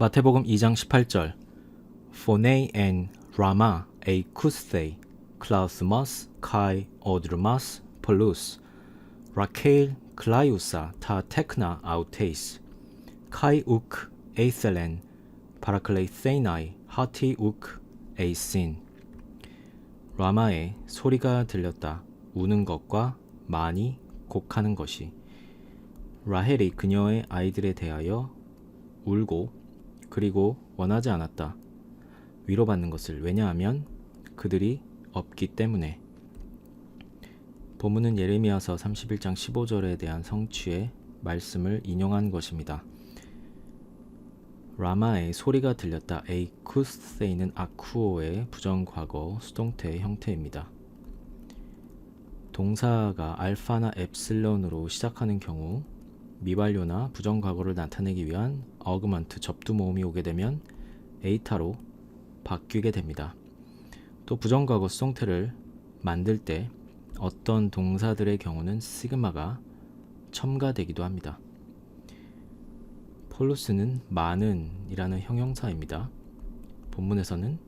마태복음 2장 18절 Phonei en Rama e Kusthei Klausmas kai odrumas polus Rakel Klaiusa ta tekna auteis kai uk eithelen parakleithenai hati uk eisin 라마에 소리가 들렸다. 우는 것과 많이 곡하는 것이. 라헬이 그녀의 아이들에 대하여 울고 그리고 원하지 않았다. 위로받는 것을 왜냐하면 그들이 없기 때문에. 본문은 예레미야서 31장 15절에 대한 성취의 말씀을 인용한 것입니다. 라마의 소리가 들렸다. 에이쿠스세이는 아쿠오의 부정과거 수동태 형태입니다. 동사가 알파나 엡실론으로 시작하는 경우 미완료나 부정과거를 나타내기 위한 어그먼트 접두 모음이 오게 되면 에이타로 바뀌게 됩니다. 또 부정과거 수동태를 만들 때 어떤 동사들의 경우는 시그마가 첨가되기도 합니다. 폴루스는 많은이라는 형용사입니다. 본문에서는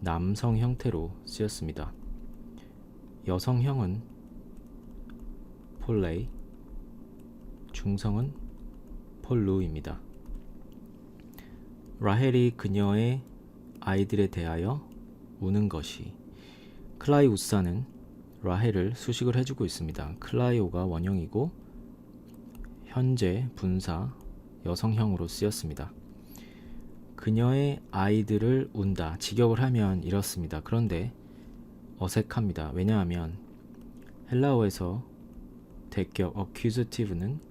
남성 형태로 쓰였습니다. 여성형은 폴레이, 중성은 폴루입니다. 라헬이 그녀의 아이들에 대하여 우는 것이 클라이 우사는 라헬을 수식을 해주고 있습니다. 클라이오가 원형이고 현재 분사 여성형으로 쓰였습니다. 그녀의 아이들을 운다. 직역을 하면 이렇습니다. 그런데 어색합니다. 왜냐하면 헬라어에서 대격 accusative는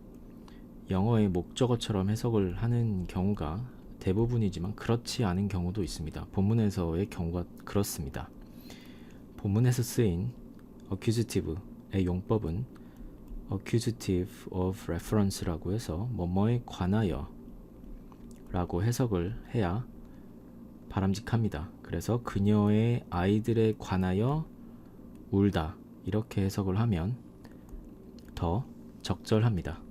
영어의 목적어처럼 해석을 하는 경우가 대부분이지만 그렇지 않은 경우도 있습니다. 본문에서의 경우가 그렇습니다. 본문에서 쓰인 accusative의 용법은 accusative of reference라고 해서 뭐뭐에 관하여 라고 해석을 해야 바람직합니다. 그래서 그녀의 아이들에 관하여 울다 이렇게 해석을 하면 더 적절합니다.